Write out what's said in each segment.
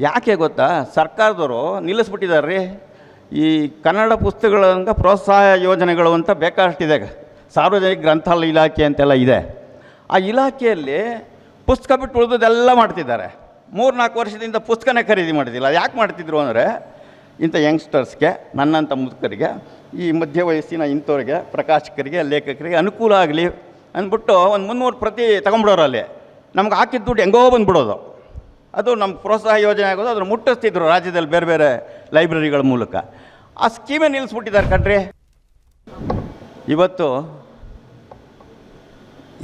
ಯಾಕೆ ಗೊತ್ತಾ? ಸರ್ಕಾರದವರು ನಿಲ್ಲಿಸ್ಬಿಟ್ಟಿದ್ದಾರೆ ರೀ ಈ ಕನ್ನಡ ಪುಸ್ತಕಗಳಂಗ ಪ್ರೋತ್ಸಾಹ ಯೋಜನೆಗಳು ಅಂತ ಬೇಕಾಷ್ಟಿದೆ ಸಾರ್ವಜನಿಕ ಗ್ರಂಥಾಲಯ ಇಲಾಖೆ ಅಂತೆಲ್ಲ ಇದೆ. ಆ ಇಲಾಖೆಯಲ್ಲಿ ಪುಸ್ತಕ ಬಿಟ್ಟು ಉಳಿದದೆಲ್ಲ ಮಾಡ್ತಿದ್ದಾರೆ. ಮೂರು ನಾಲ್ಕು ವರ್ಷದಿಂದ ಪುಸ್ತಕನೇ ಖರೀದಿ ಮಾಡ್ತಿಲ್ಲ. ಯಾಕೆ ಮಾಡ್ತಿದ್ರು ಅಂದರೆ ಇಂಥ ಯಂಗ್ಸ್ಟರ್ಸ್ಗೆ, ನನ್ನಂಥ ಮುದುಕರಿಗೆ, ಈ ಮಧ್ಯ ವಯಸ್ಸಿನ ಇಂಥವ್ರಿಗೆ, ಪ್ರಕಾಶಕರಿಗೆ, ಲೇಖಕರಿಗೆ ಅನುಕೂಲ ಆಗಲಿ ಅಂದ್ಬಿಟ್ಟು ಒಂದು ಮುನ್ನೂರು ಪ್ರತಿ ತಗೊಂಬಿಡೋರು ಅಲ್ಲಿ ನಮ್ಗೆ ಹಾಕಿದ ದುಡ್ಡು ಹೆಂಗೋ ಬಂದ್ಬಿಡೋದು. ಅದು ನಮ್ಮ ಪ್ರೋತ್ಸಾಹ ಯೋಜನೆ ಆಗೋದು, ಅದನ್ನು ಮುಟ್ಟಿಸ್ತಿದ್ರು ರಾಜ್ಯದಲ್ಲಿ ಬೇರೆ ಬೇರೆ ಲೈಬ್ರರಿಗಳ ಮೂಲಕ. ಆ ಸ್ಕೀಮೇ ನಿಲ್ಲಿಸ್ಬಿಟ್ಟಿದ್ದಾರೆ ಕಣ್ರಿ. ಇವತ್ತು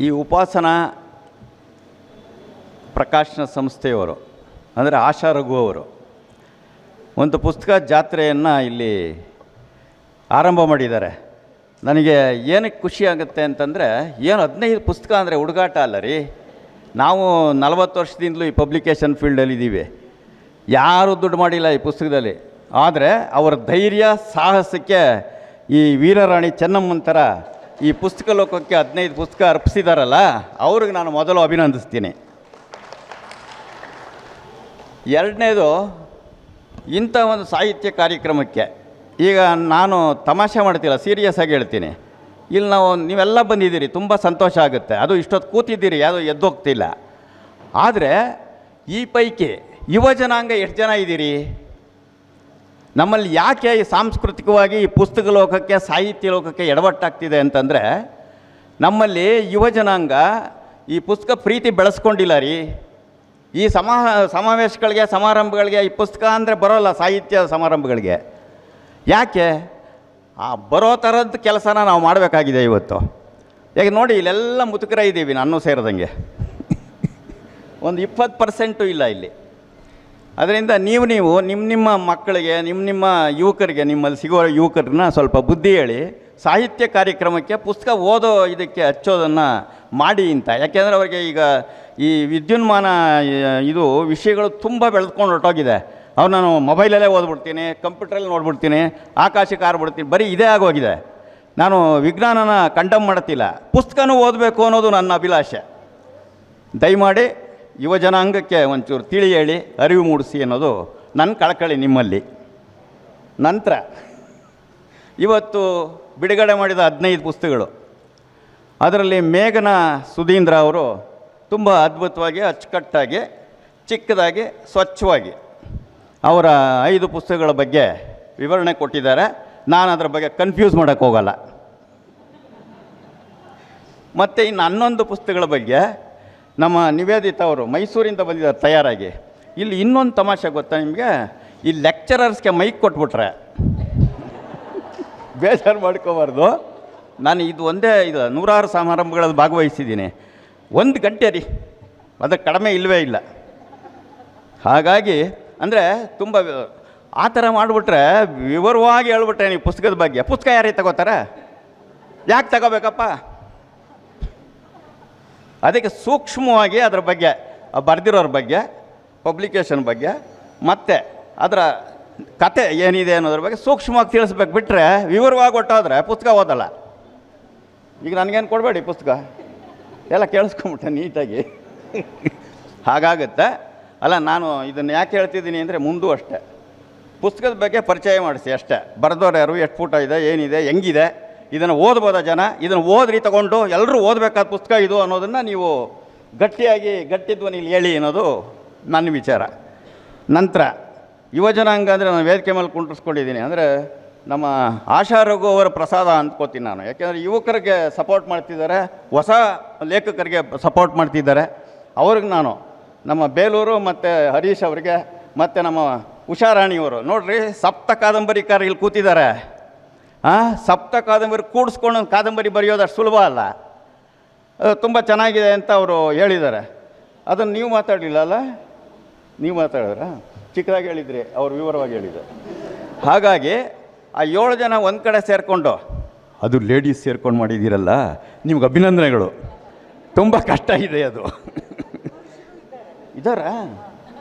ಈ ಉಪಾಸನ ಪ್ರಕಾಶನ ಸಂಸ್ಥೆಯವರು, ಅಂದರೆ ಆಶಾ ರಘು ಅವರು, ಒಂದು ಪುಸ್ತಕ ಜಾತ್ರೆಯನ್ನು ಇಲ್ಲಿ ಆರಂಭ ಮಾಡಿದ್ದಾರೆ. ನನಗೆ ಏನಕ್ಕೆ ಖುಷಿ ಆಗುತ್ತೆ ಅಂತಂದರೆ, ಏನು ಹದಿನೈದು ಪುಸ್ತಕ ಅಂದರೆ ಹುಡುಗಾಟ ಅಲ್ಲ ರೀ. ನಾವು ನಲವತ್ತು ವರ್ಷದಿಂದಲೂ ಈ ಪಬ್ಲಿಕೇಶನ್ ಫೀಲ್ಡಲ್ಲಿ ಇದ್ದೀವಿ ಯಾರೂ ದುಡ್ಡು ಮಾಡಿಲ್ಲ ಈ ಪುಸ್ತಕದಲ್ಲಿ. ಆದರೆ ಅವರ ಧೈರ್ಯ, ಸಾಹಸಕ್ಕೆ ಈ ವೀರರಾಣಿ ಚೆನ್ನಮ್ಮನ ಥರ ಈ ಪುಸ್ತಕ ಲೋಕಕ್ಕೆ ಹದಿನೈದು ಪುಸ್ತಕ ಅರ್ಪಿಸಿದಾರಲ್ಲ, ಅವ್ರಿಗೆ ನಾನು ಮೊದಲು ಅಭಿನಂದಿಸ್ತೀನಿ. ಎರಡನೇದು, ಇಂಥ ಒಂದು ಸಾಹಿತ್ಯ ಕಾರ್ಯಕ್ರಮಕ್ಕೆ. ಈಗ ನಾನು ತಮಾಷೆ ಮಾಡ್ತಿಲ್ಲ ಸೀರಿಯಸ್ ಆಗಿ ಹೇಳ್ತೀನಿ. ಇಲ್ಲಿ ನಾವು ನೀವೆಲ್ಲ ಬಂದಿದ್ದೀರಿ, ತುಂಬ ಸಂತೋಷ ಆಗುತ್ತೆ. ಅದು ಇಷ್ಟೊತ್ತು ಕೂತಿದ್ದೀರಿ ಎದ್ದು ಎದ್ದೋಗ್ತಿಲ್ಲ ಆದರೆ ಈ ಪೈಕಿ ಯುವ ಜನಾಂಗ ಎಷ್ಟು ಜನ ಇದ್ದೀರಿ? ನಮ್ಮಲ್ಲಿ ಯಾಕೆ ಈ ಸಾಂಸ್ಕೃತಿಕವಾಗಿ ಈ ಪುಸ್ತಕ ಲೋಕಕ್ಕೆ, ಸಾಹಿತ್ಯ ಲೋಕಕ್ಕೆ ಎಡವಟ್ಟಾಗ್ತಿದೆ ಅಂತಂದರೆ, ನಮ್ಮಲ್ಲಿ ಯುವ ಜನಾಂಗ ಈ ಪುಸ್ತಕ ಪ್ರೀತಿ ಬೆಳೆಸ್ಕೊಂಡಿಲ್ಲ ರೀ. ಈ ಸಮಾ ಸಮಾವೇಶಗಳಿಗೆ, ಸಮಾರಂಭಗಳಿಗೆ ಈ ಪುಸ್ತಕ ಅಂದರೆ ಬರೋಲ್ಲ, ಸಾಹಿತ್ಯ ಸಮಾರಂಭಗಳಿಗೆ. ಯಾಕೆ? ಆ, ಬರೋ ಥರದ್ದು ಕೆಲಸನ ನಾವು ಮಾಡಬೇಕಾಗಿದೆ ಇವತ್ತು. ಯಾಕೆ ನೋಡಿ, ಇಲ್ಲೆಲ್ಲ ಮುತುಕರ ಇದ್ದೀವಿ ನಾನು ಸೇರಿದಂಗೆ. ಒಂದು ಇಪ್ಪತ್ತು ಪರ್ಸೆಂಟು ಇಲ್ಲ ಇಲ್ಲಿ. ಅದರಿಂದ ನೀವು ನೀವು ನಿಮ್ಮ ನಿಮ್ಮ ಮಕ್ಕಳಿಗೆ ನಿಮ್ಮ ನಿಮ್ಮ ಯುವಕರಿಗೆ, ನಿಮ್ಮಲ್ಲಿ ಸಿಗೋ ಯುವಕರನ್ನ ಸ್ವಲ್ಪ ಬುದ್ಧಿ ಹೇಳಿ, ಸಾಹಿತ್ಯ ಕಾರ್ಯಕ್ರಮಕ್ಕೆ ಪುಸ್ತಕ ಓದೋ ಇದಕ್ಕೆ ಹಚ್ಚೋದನ್ನು ಮಾಡಿ ಅಂತ. ಯಾಕೆಂದರೆ ಅವರಿಗೆ ಈಗ ಈ ವಿದ್ಯುನ್ಮಾನ, ಇದು ವಿಷಯಗಳು ತುಂಬ ಬೆಳೆದ್ಕೊಂಡು ಹೊರಟೋಗಿದೆ. ಅವ್ರು ನಾನು ಮೊಬೈಲಲ್ಲೇ ಓದ್ಬಿಡ್ತೀನಿ, ಕಂಪ್ಯೂಟ್ರಲ್ಲಿ ನೋಡ್ಬಿಡ್ತೀನಿ, ಆಕಾಶಕ್ಕೆ ಹಾರ್ಬಿಡ್ತೀನಿ ಬರೀ ಇದೇ ಆಗೋಗಿದೆ. ನಾನು ವಿಜ್ಞಾನನ ಕಂಡಮ್ ಮಾಡ್ತಿಲ್ಲ ಪುಸ್ತಕನೂ ಓದಬೇಕು ಅನ್ನೋದು ನನ್ನ ಅಭಿಲಾಷೆ. ದಯಮಾಡಿ ಯುವ ಜನಾಂಗಕ್ಕೆ ಒಂಚೂರು ತಿಳಿ ಹೇಳಿ, ಅರಿವು ಮೂಡಿಸಿ ಅನ್ನೋದು ನನ್ನ ಕಳಕಳಿ ನಿಮ್ಮಲ್ಲಿ. ನಂತರ, ಇವತ್ತು ಬಿಡುಗಡೆ ಮಾಡಿದ ಹದಿನೈದು ಪುಸ್ತಕಗಳು. ಅದರಲ್ಲಿ ಮೇಘನ ಸುಧೀಂದ್ರ ಅವರು ತುಂಬ ಅದ್ಭುತವಾಗಿ, ಅಚ್ಚುಕಟ್ಟಾಗಿ, ಚಿಕ್ಕದಾಗಿ, ಸ್ವಚ್ಛವಾಗಿ ಅವರ ಐದು ಪುಸ್ತಕಗಳ ಬಗ್ಗೆ ವಿವರಣೆ ಕೊಟ್ಟಿದ್ದಾರೆ. ನಾನು ಅದರ ಬಗ್ಗೆ ಕನ್ಫ್ಯೂಸ್ ಮಾಡೋಕ್ಕೆ ಹೋಗಲ್ಲ. ಮತ್ತು ಇನ್ನು ಹನ್ನೊಂದು ಪುಸ್ತಕಗಳ ಬಗ್ಗೆ ನಮ್ಮ ನಿವೇದಿತ ಅವರು ಮೈಸೂರಿಂದ ಬಂದಿದ್ದಾರೆ ತಯಾರಾಗಿ. ಇಲ್ಲಿ ಇನ್ನೊಂದು ತಮಾಷೆ ಗೊತ್ತಾ ನಿಮಗೆ? ಈ ಲೆಕ್ಚರರ್ಸ್ಗೆ ಮೈಕ್ ಕೊಟ್ಬಿಟ್ರೆ. ಬೇಜಾರು ಮಾಡ್ಕೋಬಾರ್ದು. ನಾನು ಇದು ಒಂದೇ ಇದು ನೂರಾರು ಸಮಾರಂಭಗಳಲ್ಲಿ ಭಾಗವಹಿಸಿದ್ದೀನಿ. ಒಂದು ಗಂಟೆ ರೀ. ಅದಕ್ಕೆ ಕಡಿಮೆ ಇಲ್ಲವೇ ಇಲ್ಲ. ಹಾಗಾಗಿ ಅಂದರೆ ತುಂಬ ಆ ಥರ ಮಾಡಿಬಿಟ್ರೆ ವಿವರವಾಗಿ ಹೇಳ್ಬಿಟ್ರೆ ನೀವು ಪುಸ್ತಕದ ಬಗ್ಗೆ. ಪುಸ್ತಕ ಯಾರಿಗೆ ತಗೋತಾರೆ? ಯಾಕೆ ತಗೋಬೇಕಪ್ಪ? ಅದಕ್ಕೆ ಸೂಕ್ಷ್ಮವಾಗಿ ಅದರ ಬಗ್ಗೆ, ಬರೆದಿರೋರ ಬಗ್ಗೆ ಪಬ್ಲಿಕೇಶನ್ ಬಗ್ಗೆ, ಮತ್ತು ಅದರ ಕತೆ ಏನಿದೆ ಅನ್ನೋದ್ರ ಬಗ್ಗೆ ಸೂಕ್ಷ್ಮವಾಗಿ ತಿಳಿಸ್ಬೇಕು. ಬಿಟ್ಟರೆ ವಿವರವಾಗಿ ಹೊಟ್ಟೋದ್ರೆ ಪುಸ್ತಕ ಓದಲ್ಲ. ಈಗ ನನಗೇನು ಕೊಡಬೇಡಿ ಪುಸ್ತಕ? ಎಲ್ಲ ಕೇಳಿಸ್ಕೊಂಬಿಟ್ಟೆ ನೀಟಾಗಿ. ಹಾಗಾಗುತ್ತೆ. ಅಲ್ಲ, ನಾನು ಇದನ್ನು ಯಾಕೆ ಹೇಳ್ತಿದ್ದೀನಿ ಅಂದರೆ ಮುಂದೂ ಅಷ್ಟೇ. ಪುಸ್ತಕದ ಬಗ್ಗೆ ಪರಿಚಯ ಮಾಡಿಸಿ ಅಷ್ಟೇ. ಬರೆದವ್ರು ಯಾರು, ಎಷ್ಟು ಪುಟ ಇದೆ, ಏನಿದೆ, ಹೆಂಗಿದೆ, ಇದನ್ನು ಓದ್ಬೋದಾ ಜನ? ಇದನ್ನು ಓದ್ರಿ, ತಗೊಂಡು ಎಲ್ಲರೂ ಓದಬೇಕಾದ ಪುಸ್ತಕ ಇದು ಅನ್ನೋದನ್ನು ನೀವು ಗಟ್ಟಿಯಾಗಿ ಗಟ್ಟಿದ್ವನಿಲ್ಲಿ ಹೇಳಿ ಅನ್ನೋದು ನನ್ನ ವಿಚಾರ. ನಂತರ, ಯುವ ಜನಾಂಗ ಅಂದರೆ ನಾನು ವೇದಿಕೆ ಮೇಲೆ ಕುಂಟಿಸ್ಕೊಂಡಿದ್ದೀನಿ ಅಂದರೆ ನಮ್ಮ ಆಶಾ ರಘು ಅವರ ಪ್ರಸಾದ ಅಂದ್ಕೋತೀನಿ ನಾನು. ಯಾಕೆಂದರೆ ಯುವಕರಿಗೆ ಸಪೋರ್ಟ್ ಮಾಡ್ತಿದ್ದಾರೆ, ಹೊಸ ಲೇಖಕರಿಗೆ ಸಪೋರ್ಟ್ ಮಾಡ್ತಿದ್ದಾರೆ. ಅವ್ರಿಗೆ ನಾನು ನಮ್ಮ ಬೇಲೂರು ಮತ್ತು ಹರೀಶ್ ಅವರಿಗೆ, ಮತ್ತು ನಮ್ಮ ಉಷಾರಾಣಿಯವರು. ನೋಡ್ರಿ, ಸಪ್ತ ಕಾದಂಬರಿಕಾರ ಇಲ್ಲಿ ಕೂತಿದ್ದಾರೆ. ಹಾಂ ಸಪ್ತ ಕಾದಂಬರಿ ಕೂಡಿಸ್ಕೊಂಡು ಕಾದಂಬರಿ ಬರೆಯೋದು ಅಷ್ಟು ಸುಲಭ ಅಲ್ಲ. ತುಂಬ ಚೆನ್ನಾಗಿದೆ ಅಂತ ಅವರು ಹೇಳಿದ್ದಾರೆ. ಅದನ್ನು ನೀವು ಮಾತಾಡಲಿಲ್ಲ ಅಲ್ಲ? ನೀವು ಮಾತಾಡಿದ್ರ? ಚಿಕ್ಕದಾಗಿ ಹೇಳಿದ್ರಿ, ಅವ್ರು ವಿವರವಾಗಿ ಹೇಳಿದ್ರು ಹಾಗಾಗಿ, ಆ ಏಳು ಜನ ಒಂದು ಕಡೆ ಸೇರಿಕೊಂಡು, ಅದು ಲೇಡೀಸ್ ಸೇರ್ಕೊಂಡು ಮಾಡಿದ್ದೀರಲ್ಲ, ನಿಮ್ಗೆ ಅಭಿನಂದನೆಗಳು. ತುಂಬ ಕಷ್ಟ ಇದೆ ಅದು. ಇದ್ದಾರಾ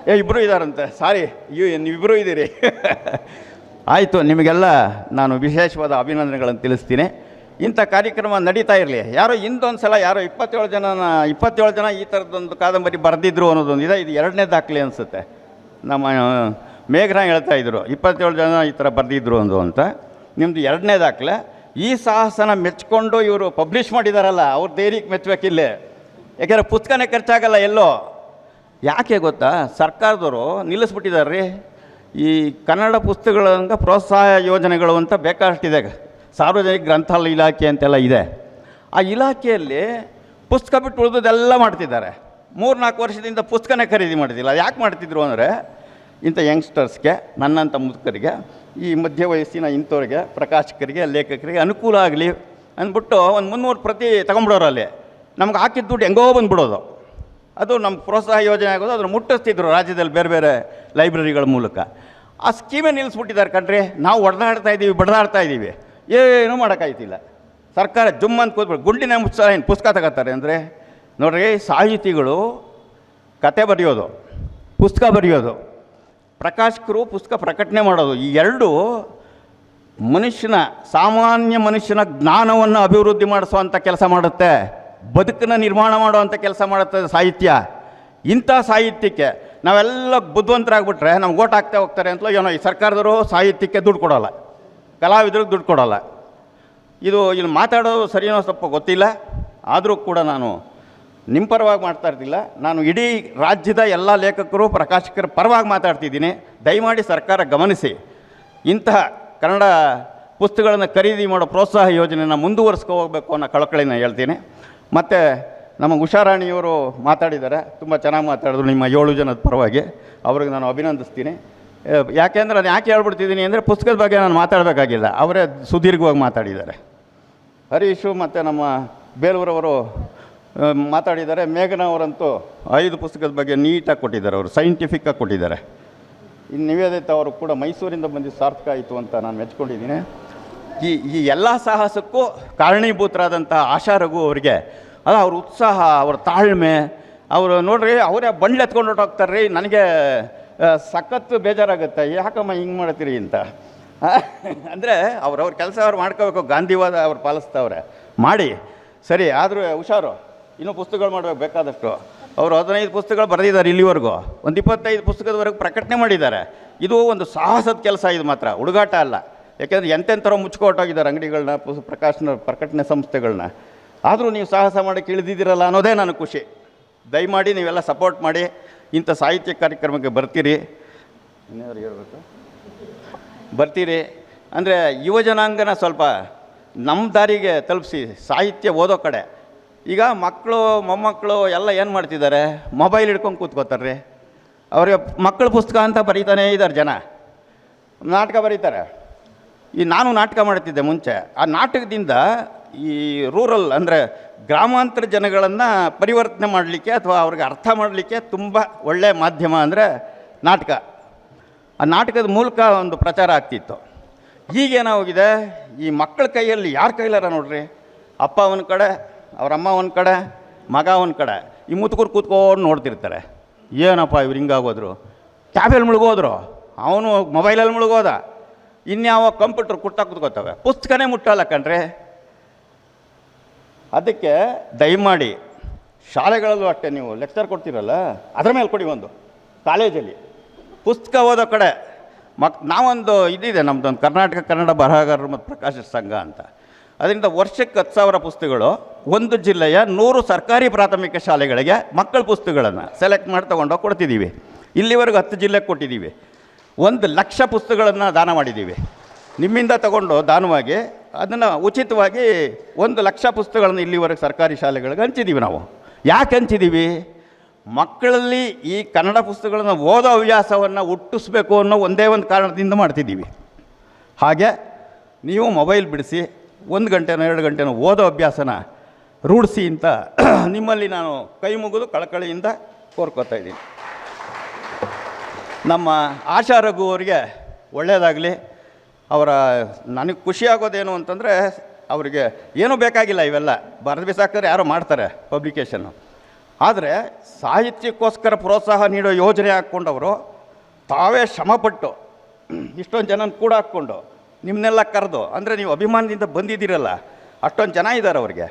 ಏ ಇಬ್ಬರು ಇದ್ದಾರಂತೆ ಸಾರಿ ಅಯ್ಯೋ ನೀವಿಬ್ಬರು ಇದ್ದೀರಿ? ಆಯಿತು, ನಿಮಗೆಲ್ಲ ನಾನು ವಿಶೇಷವಾದ ಅಭಿನಂದನೆಗಳನ್ನು ತಿಳಿಸ್ತೀನಿ. ಇಂಥ ಕಾರ್ಯಕ್ರಮ ನಡೀತಾ ಇರಲಿ. ಯಾರೋ ಹಿಂದೊಂದು ಸಲ ಯಾರೋ ಇಪ್ಪತ್ತೇಳು ಜನನ, ಇಪ್ಪತ್ತೇಳು ಜನ ಈ ಥರದ್ದೊಂದು ಕಾದಂಬರಿ ಬರೆದಿದ್ರು ಅನ್ನೋದೊಂದು ಇದೆ. ಇದು ಎರಡನೇ ದಾಖಲೆ ಅನಿಸುತ್ತೆ. ನಮ್ಮ ಮೇಘನ ಹೇಳ್ತಾ ಇದ್ರು, ಇಪ್ಪತ್ತೇಳು ಜನ ಈ ಥರ ಬರೆದಿದ್ರು ಅಂದು ಅಂತ. ನಿಮ್ಮದು ಎರಡನೇ ದಾಖಲೆ. ಈ ಸಾಹಸನ ಮೆಚ್ಕೊಂಡು ಇವರು ಪಬ್ಲಿಷ್ ಮಾಡಿದಾರಲ್ಲ, ಅವ್ರ ಧೈರ್ಯಕ್ಕೆ ಮೆಚ್ಚಬೇಕಿಲ್ಲೇ ಯಾಕೆಂದರೆ ಪುಸ್ತಕನೇ ಖರ್ಚಾಗಲ್ಲ ಎಲ್ಲೋ. ಯಾಕೆ ಗೊತ್ತಾ? ಸರ್ಕಾರದವರು ನಿಲ್ಲಿಸ್ಬಿಟ್ಟಿದ್ದಾರೆ ರೀ ಈ ಕನ್ನಡ ಪುಸ್ತಕಗಳಂಗೆ ಪ್ರೋತ್ಸಾಹ ಯೋಜನೆಗಳು ಅಂತ ಬೇಕಾಷ್ಟಿದೆ ಸಾರ್ವಜನಿಕ ಗ್ರಂಥಾಲಯ ಇಲಾಖೆ ಅಂತೆಲ್ಲ ಇದೆ. ಆ ಇಲಾಖೆಯಲ್ಲಿ ಪುಸ್ತಕ ಬಿಟ್ಟು ಉಳಿದದೆಲ್ಲ ಮಾಡ್ತಿದ್ದಾರೆ. ಮೂರು ನಾಲ್ಕು ವರ್ಷದಿಂದ ಪುಸ್ತಕನೇ ಖರೀದಿ ಮಾಡ್ತಿಲ್ಲ ಯಾಕೆ ಮಾಡ್ತಿದ್ರು ಅಂದರೆ ಇಂಥ ಯಂಗ್ಸ್ಟರ್ಸ್ಗೆ, ನನ್ನಂಥ ಮುದುಕರಿಗೆ, ಈ ಮಧ್ಯ ವಯಸ್ಸಿನ ಇಂಥವ್ರಿಗೆ, ಪ್ರಕಾಶಕರಿಗೆ, ಲೇಖಕರಿಗೆ ಅನುಕೂಲ ಆಗಲಿ ಅಂದ್ಬಿಟ್ಟು ಒಂದು ಮುನ್ನೂರು ಪ್ರತಿ ತೊಗೊಂಬಿಡೋರಲ್ಲಿ ನಮ್ಗೆ ಹಾಕಿದ ದುಡ್ಡು ಹೆಂಗೋ ಬಂದ್ಬಿಡೋದು. ಅದು ನಮ್ಮ ಪ್ರೋತ್ಸಾಹ ಯೋಜನೆ ಆಗೋದು, ಅದನ್ನು ಮುಟ್ಟಿಸ್ತಿದ್ರು ರಾಜ್ಯದಲ್ಲಿ ಬೇರೆ ಬೇರೆ ಲೈಬ್ರರಿಗಳ ಮೂಲಕ. ಆ ಸ್ಕೀಮೇ ನಿಲ್ಲಿಸ್ಬಿಟ್ಟಿದ್ದಾರೆ ಕಣ್ರಿ. ನಾವು ಒಡೆದಾಡ್ತಾ ಇದ್ದೀವಿ ಬಡದಾಡ್ತಾ ಇದ್ದೀವಿ ಏನೂ ಮಾಡೋಕ್ಕಾಯ್ತಿಲ್ಲ. ಸರ್ಕಾರ ಜುಮ್ ಅಂತ ಕೂತ್ಬಿಟ್ಟು ಗುಂಡಿನ ಮುಚ್ಚಾರ ಏನು ಪುಸ್ತಕ ತಗೋತಾರೆ ಅಂದರೆ, ನೋಡ್ರಿ, ಸಾಹಿತಿಗಳು ಕತೆ ಬರೆಯೋದು, ಪುಸ್ತಕ ಬರೆಯೋದು, ಪ್ರಕಾಶಕರು ಪುಸ್ತಕ ಪ್ರಕಟಣೆ ಮಾಡೋದು, ಈ ಎರಡು ಮನುಷ್ಯನ, ಸಾಮಾನ್ಯ ಮನುಷ್ಯನ ಜ್ಞಾನವನ್ನು ಅಭಿವೃದ್ಧಿ ಮಾಡಿಸುವಂಥ ಕೆಲಸ ಮಾಡುತ್ತೆ. ಬದುಕನ್ನು ನಿರ್ಮಾಣ ಮಾಡುವಂಥ ಕೆಲಸ ಮಾಡುತ್ತೆ ಸಾಹಿತ್ಯ. ಇಂಥ ಸಾಹಿತ್ಯಕ್ಕೆ ನಾವೆಲ್ಲ ಬುದ್ಧಿವಂತರಾಗ್ಬಿಟ್ರೆ ನಮ್ಗೆ ಓಟ್ ಆಗ್ತಾ ಹೋಗ್ತಾರೆ ಅಂತಲೋ ಏನೋ ಈ ಸರ್ಕಾರದವರು ಸಾಹಿತ್ಯಕ್ಕೆ ದುಡ್ಡು ಕೊಡೋಲ್ಲ. ಕಲಾವಿದ್ರಿಗೆ ದುಡ್ಡು ಕೊಡೋಲ್ಲ. ಇದು ಇಲ್ಲಿ ಮಾತಾಡೋದು ಸರಿಯೋ ಸ್ವಲ್ಪ ಗೊತ್ತಿಲ್ಲ. ಆದರೂ ಕೂಡ ನಾನು ನಿಮ್ಮ ಪರವಾಗಿ ಮಾಡ್ತಾ ಇರ್ತಿಲ್ಲ ನಾನು ಇಡೀ ರಾಜ್ಯದ ಎಲ್ಲ ಲೇಖಕರು, ಪ್ರಕಾಶಕರ ಪರವಾಗಿ ಮಾತಾಡ್ತಿದ್ದೀನಿ. ದಯಮಾಡಿ ಸರ್ಕಾರ ಗಮನಿಸಿ. ಇಂತಹ ಕನ್ನಡ ಪುಸ್ತಕಗಳನ್ನು ಖರೀದಿ ಮಾಡೋ ಪ್ರೋತ್ಸಾಹ ಯೋಜನೆಯನ್ನು ಮುಂದುವರಿಸ್ಕೊ ಹೋಗಬೇಕು ಅನ್ನೋ ಕಳಕಳಿನ ಹೇಳ್ತೀನಿ. ಮತ್ತು ನಮ್ಮ ಉಷಾರಾಣಿಯವರು ಮಾತಾಡಿದ್ದಾರೆ. ತುಂಬ ಚೆನ್ನಾಗಿ ಮಾತಾಡಿದ್ರು ನಿಮ್ಮ ಏಳು ಜನದ ಪರವಾಗಿ. ಅವ್ರಿಗೆ ನಾನು ಅಭಿನಂದಿಸ್ತೀನಿ. ಯಾಕೆಂದರೆ ನಾನು ಯಾಕೆ ಹೇಳ್ಬಿಡ್ತಿದ್ದೀನಿ ಅಂದರೆ ಪುಸ್ತಕದ ಬಗ್ಗೆ ನಾನು ಮಾತಾಡಬೇಕಾಗಿಲ್ಲ. ಅವರೇ ಸುದೀರ್ಘವಾಗಿ ಮಾತಾಡಿದ್ದಾರೆ. ಹರೀಶು ಮತ್ತು ನಮ್ಮ ಬೇಲೂರವರು ಮಾತಾಡಿದ್ದಾರೆ. ಮೇಘನವರಂತೂ ಐದು ಪುಸ್ತಕದ ಬಗ್ಗೆ ನೀಟಾಗಿ ಕೊಟ್ಟಿದ್ದಾರೆ ಅವರು ಸೈಂಟಿಫಿಕ್ಕಾಗಿ ಕೊಟ್ಟಿದ್ದಾರೆ. ಇನ್ನು ನಿವೇದಿತ ಅವರು ಕೂಡ ಮೈಸೂರಿಂದ ಬಂದು ಸಾರ್ಥಕ ಆಯಿತು ಅಂತ ನಾನು ಮೆಚ್ಕೊಂಡಿದ್ದೀನಿ. ಈ ಈ ಎಲ್ಲ ಸಾಹಸಕ್ಕೂ ಕಾರಣೀಭೂತರಾದಂಥ ಆಶಾ ರಘು ಅವರಿಗೆ ಅದು ಅವ್ರ ಉತ್ಸಾಹ, ಅವ್ರ ತಾಳ್ಮೆ, ಅವರು ನೋಡ್ರಿ, ಅವರೇ ಬಂಡ್ಲು ಎತ್ಕೊಂಡು ಹೊರ್ಟೋಗ್ತಾರೆ ರೀ ನನಗೆ ಸಖತ್ತು ಬೇಜಾರಾಗುತ್ತೆ, ಯಾಕಮ್ಮ ಹಿಂಗೆ ಮಾಡ್ತೀರಿ ಅಂತ. ಅಂದರೆ ಅವ್ರವ್ರ ಕೆಲಸ ಅವ್ರು ಮಾಡ್ಕೋಬೇಕು ಗಾಂಧಿವಾದ ಅವ್ರು ಪಾಲಿಸ್ತವ್ರೆ. ಮಾಡಿ, ಸರಿ, ಆದರೂ ಹುಷಾರು, ಇನ್ನೂ ಪುಸ್ತಕಗಳು ಮಾಡಬೇಕು, ಬೇಕಾದಷ್ಟು. ಅವರು ಹದಿನೈದು ಪುಸ್ತಕಗಳು ಬರೆದಿದ್ದಾರೆ ಇಲ್ಲಿವರೆಗೂ. ಒಂದು ಇಪ್ಪತ್ತೈದು ಪುಸ್ತಕದವರೆಗೂ ಪ್ರಕಟಣೆ ಮಾಡಿದ್ದಾರೆ. ಇದು ಒಂದು ಸಾಹಸದ ಕೆಲಸ ಇದು ಮಾತ್ರ, ಹುಡುಗಾಟ ಅಲ್ಲ. ಯಾಕೆಂದರೆ ಎಂತೆಂಥರೋ ಮುಚ್ಕೊಟ್ಟೋಗಿದ್ದಾರೆ ಅಂಗಡಿಗಳನ್ನ ಪ್ರಕಾಶನ, ಪ್ರಕಟಣೆ ಸಂಸ್ಥೆಗಳನ್ನ. ಆದರೂ ನೀವು ಸಾಹಸ ಮಾಡಿ ಇಳಿದಿದ್ದೀರಲ್ಲ ಅನ್ನೋದೇ ನನಗೆ ಖುಷಿ. ದಯಮಾಡಿ ನೀವೆಲ್ಲ ಸಪೋರ್ಟ್ ಮಾಡಿ, ಇಂಥ ಸಾಹಿತ್ಯ ಕಾರ್ಯಕ್ರಮಕ್ಕೆ ಬರ್ತೀರಿ. ಇನ್ನೇನಾದ್ರು ಹೇಳಬೇಕು? ಬರ್ತೀರಿ. ಅಂದರೆ ಯುವಜನಾಂಗನ ಸ್ವಲ್ಪ ನಮ್ಮ ದಾರಿಗೆ ತಲುಪಿಸಿ, ಸಾಹಿತ್ಯ ಓದೋ ಕಡೆ. ಈಗ ಮಕ್ಕಳು, ಮೊಮ್ಮಕ್ಕಳು ಎಲ್ಲ ಏನು ಮಾಡ್ತಿದ್ದಾರೆ? ಮೊಬೈಲ್ ಹಿಡ್ಕೊಂಡು ಕೂತ್ಕೋತಾರೆ ಅವ್ರಿಗೆ ಮಕ್ಕಳ ಪುಸ್ತಕ ಅಂತ ಬರೀತಾನೇ ಇದ್ದಾರೆ ಜನ. ನಾಟಕ ಬರೀತಾರೆ. ಈ ನಾನು ನಾಟಕ ಮಾಡ್ತಿದ್ದೆ ಮುಂಚೆ. ಆ ನಾಟಕದಿಂದ ಈ ರೂರಲ್ ಅಂದರೆ ಗ್ರಾಮಾಂತರ ಜನಗಳನ್ನು ಪರಿವರ್ತನೆ ಮಾಡಲಿಕ್ಕೆ ಅಥವಾ ಅವ್ರಿಗೆ ಅರ್ಥ ಮಾಡಲಿಕ್ಕೆ ತುಂಬ ಒಳ್ಳೆಯ ಮಾಧ್ಯಮ ಅಂದರೆ ನಾಟಕ. ಆ ನಾಟಕದ ಮೂಲಕ ಒಂದು ಪ್ರಚಾರ ಆಗ್ತಿತ್ತು. ಈಗೇನಾಗಿದೆ ಈ ಮಕ್ಕಳ ಕೈಯಲ್ಲಿ ಯಾರ ಕೈಲಾರ ನೋಡ್ರಿ? ಅಪ್ಪ ಒಂದು ಕಡೆ, ಅವ್ರ ಅಮ್ಮ ಒಂದು ಕಡೆ, ಮಗ ಒಂದು ಕಡೆ ಈ ಮುತ್ಕೂರು ಕೂತ್ಕೊಂಡು ನೋಡ್ತಿರ್ತಾರೆ. ಏನಪ್ಪ ಇವ್ರು ಹಿಂಗಾಗೋದ್ರು ಟ್ಯಾಬಲ್ಲಿ ಮುಳುಗೋದ್ರು? ಅವನು ಮೊಬೈಲಲ್ಲಿ ಮುಳುಗೋದ? ಇನ್ಯಾವ ಕಂಪ್ಯೂಟರ್ ಕುರ್ತಾ ಕುತ್ಕೋತವೆ. ಪುಸ್ತಕನೇ ಮುಟ್ಟಲ್ಲ ಕಣ್ರಿ. ಅದಕ್ಕೆ ದಯಮಾಡಿ, ಶಾಲೆಗಳಲ್ಲೂ ಅಷ್ಟೇ ನೀವು ಲೆಕ್ಚರ್ ಕೊಡ್ತೀರಲ್ಲ, ಅದರ ಮೇಲೆ ಕೊಡಿ ಒಂದು, ಕಾಲೇಜಲ್ಲಿ. ಪುಸ್ತಕ ಓದೋ ಕಡೆ, ಮಕ್, ನಾವೊಂದು ಇದಿದೆ ನಮ್ಮದೊಂದು ಕರ್ನಾಟಕ, ಕನ್ನಡ ಬರಹಗಾರರು ಮತ್ತು ಪ್ರಕಾಶಕ ಸಂಘ ಅಂತ. ಅದರಿಂದ ವರ್ಷಕ್ಕೆ ಹತ್ತು ಸಾವಿರ ಪುಸ್ತಕಗಳು, ಒಂದು ಜಿಲ್ಲೆಯ ನೂರು ಸರ್ಕಾರಿ ಪ್ರಾಥಮಿಕ ಶಾಲೆಗಳಿಗೆ ಮಕ್ಕಳ ಪುಸ್ತಕಗಳನ್ನು ಸೆಲೆಕ್ಟ್ ಮಾಡಿ ತೊಗೊಂಡೋಗಿ ಕೊಡ್ತಿದ್ದೀವಿ ಇಲ್ಲಿವರೆಗೂ ಹತ್ತು ಜಿಲ್ಲೆಗೆ ಕೊಟ್ಟಿದ್ದೀವಿ ಒಂದು ಲಕ್ಷ ಪುಸ್ತಕಗಳನ್ನು ದಾನ ಮಾಡಿದ್ದೀವಿ. ನಿಮ್ಮಿಂದ ತಗೊಂಡು ದಾನವಾಗಿ, ಅದನ್ನು ಉಚಿತವಾಗಿ ಒಂದು ಲಕ್ಷ ಪುಸ್ತಕಗಳನ್ನು ಇಲ್ಲಿವರೆಗೆ ಸರ್ಕಾರಿ ಶಾಲೆಗಳಿಗೆ ಹಂಚಿದ್ದೀವಿ ನಾವು. ಯಾಕೆ ಹಂಚಿದ್ದೀವಿ ಮಕ್ಕಳಲ್ಲಿ ಈ ಕನ್ನಡ ಪುಸ್ತಕಗಳನ್ನು ಓದೋ ಹವ್ಯಾಸವನ್ನು ಹುಟ್ಟಿಸ್ಬೇಕು ಅನ್ನೋ ಒಂದೇ ಒಂದು ಕಾರಣದಿಂದ ಮಾಡ್ತಿದ್ದೀವಿ. ಹಾಗೆ ನೀವು ಮೊಬೈಲ್ ಬಿಡಿಸಿ, ಒಂದು ಗಂಟೆನೋ ಎರಡು ಗಂಟೆನೋ ಓದೋ ಅಭ್ಯಾಸನ ರೂಢಿಸಿ ಅಂತ ನಿಮ್ಮಲ್ಲಿ ನಾನು ಕೈ ಮುಗಿದು ಕಳಕಳಿಯಿಂದ ಕೋರ್ಕೋತಾ ಇದ್ದೀನಿ. ನಮ್ಮ ಆಶಾ ರಘು ಅವರಿಗೆ ಒಳ್ಳೆಯದಾಗಲಿ ಅವರ ನನಗೆ ಖುಷಿಯಾಗೋದೇನು ಅಂತಂದರೆ, ಅವರಿಗೆ ಏನೂ ಬೇಕಾಗಿಲ್ಲ ಇವೆಲ್ಲ. ಬರೆದು ಬಿಸಾಕಿದ್ರೆ ಯಾರೋ ಮಾಡ್ತಾರೆ ಪಬ್ಲಿಕೇಶನ್ನು ಆದರೆ ಸಾಹಿತ್ಯಕ್ಕೋಸ್ಕರ ಪ್ರೋತ್ಸಾಹ ನೀಡೋ ಯೋಜನೆ ಹಾಕ್ಕೊಂಡವರು, ತಾವೇ ಶ್ರಮಪಟ್ಟು ಇಷ್ಟೊಂದು ಜನನ ಕೂಡ ಹಾಕ್ಕೊಂಡು ನಿಮ್ಮನ್ನೆಲ್ಲ ಕರೆದು, ಅಂದರೆ ನೀವು ಅಭಿಮಾನದಿಂದ ಬಂದಿದ್ದೀರಲ್ಲ, ಅಷ್ಟೊಂದು ಜನ ಇದ್ದಾರೆ ಅವರಿಗೆ.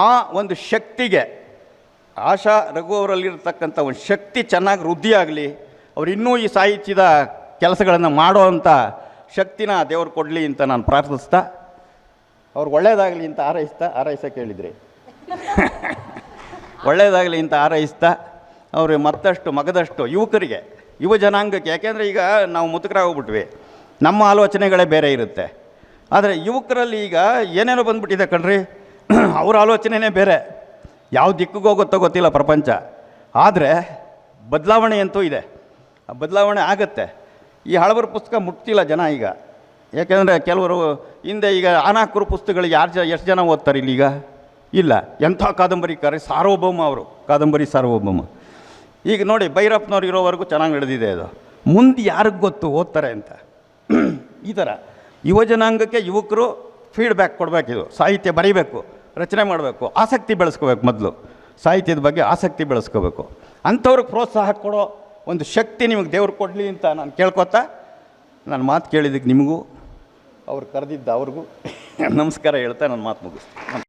ಆ ಒಂದು ಶಕ್ತಿಗೆ ಆಶಾ ರಘು ಅವರಲ್ಲಿರ್ತಕ್ಕಂಥ ಒಂದು ಶಕ್ತಿ ಚೆನ್ನಾಗಿ ವೃದ್ಧಿ ಆಗಲಿ, ಅವ್ರು ಇನ್ನೂ ಈ ಸಾಹಿತ್ಯದ ಕೆಲಸಗಳನ್ನು ಮಾಡೋ ಅಂಥ ಶಕ್ತಿನ ದೇವರು ಕೊಡಲಿ ಅಂತ ನಾನು ಪ್ರಾರ್ಥಿಸ್ತಾ ಅವ್ರು ಒಳ್ಳೆಯದಾಗಲಿ ಅಂತ ಆರೈಸ್ತಾ ಹಾರೈಸಕ್ಕೆ ಹೇಳಿದ್ರಿ ಒಳ್ಳೆಯದಾಗಲಿ ಅಂತ ಆರೈಸ್ತಾ ಅವರು ಮತ್ತಷ್ಟು ಮಗದಷ್ಟು ಯುವಕರಿಗೆ, ಯುವ ಜನಾಂಗಕ್ಕೆ, ಯಾಕೆಂದರೆ ಈಗ ನಾವು ಮುತುಕರಾಗ್ಬಿಟ್ವಿ ನಮ್ಮ ಆಲೋಚನೆಗಳೇ ಬೇರೆ ಇರುತ್ತೆ. ಆದರೆ ಯುವಕರಲ್ಲಿ ಈಗ ಏನೇನೋ ಬಂದ್ಬಿಟ್ಟಿದೆ ಕಣ್ರಿ, ಅವ್ರ ಆಲೋಚನೆಯೇ ಬೇರೆ. ಯಾವ ದಿಕ್ಕಿಗೆ ಹೋಗುತ್ತೋ ಗೊತ್ತಿಲ್ಲ ಪ್ರಪಂಚ. ಆದರೆ ಬದಲಾವಣೆ ಅಂತೂ ಇದೆ. ಆ ಬದಲಾವಣೆ ಆಗುತ್ತೆ. ಈ ಹಳಬರ ಪುಸ್ತಕ ಮುಟ್ತಿಲ್ಲ ಜನ ಈಗ. ಯಾಕೆಂದರೆ ಕೆಲವರು ಹಿಂದೆ ಈಗ ಅನಾಕರು ಪುಸ್ತಕಗಳಿಗೆ ಯಾರು ಜ ಎಷ್ಟು ಜನ ಓದ್ತಾರೆ ಇಲ್ಲೀಗ ಇಲ್ಲ. ಎಂಥ ಕಾದಂಬರಿಕಾರ ಸಾರ್ವಭೌಮ ಅವರು. ಕಾದಂಬರಿ ಸಾರ್ವಭೌಮ. ಈಗ ನೋಡಿ, ಭೈರಪ್ಪನವ್ರು ಇರೋವರೆಗೂ ಚೆನ್ನಾಗಿ ನಡೆದಿದೆ ಅದು. ಮುಂದೆ ಯಾರಿಗೆ ಗೊತ್ತು ಓದ್ತಾರೆ ಅಂತ? ಈ ಥರ. ಯುವ ಜನಾಂಗಕ್ಕೆ ಯುವಕರು ಫೀಡ್ಬ್ಯಾಕ್ ಕೊಡಬೇಕಿದು ಸಾಹಿತ್ಯ ಬರೀಬೇಕು. ರಚನೆ ಮಾಡಬೇಕು, ಆಸಕ್ತಿ ಬೆಳೆಸ್ಕೋಬೇಕು ಮೊದಲು. ಸಾಹಿತ್ಯದ ಬಗ್ಗೆ ಆಸಕ್ತಿ ಬೆಳೆಸ್ಕೋಬೇಕು. ಅಂಥವ್ರಿಗೆ ಪ್ರೋತ್ಸಾಹ ಕೊಡೋ ಒಂದು ಶಕ್ತಿ ನಿಮಗೆ ದೇವ್ರು ಕೊಡಲಿ ಅಂತ ನಾನು ಕೇಳ್ಕೊತಾ ನಾನು ಮಾತು ಕೇಳಿದ್ದಕ್ಕೆ ನಿಮಗೂ, ಅವ್ರು ಕರೆದಿದ್ದ ಅವ್ರಿಗೂ ನಮಸ್ಕಾರ ಹೇಳ್ತಾ ನನ್ನ ಮಾತು ಮುಗಿಸ್ತೀನಿ.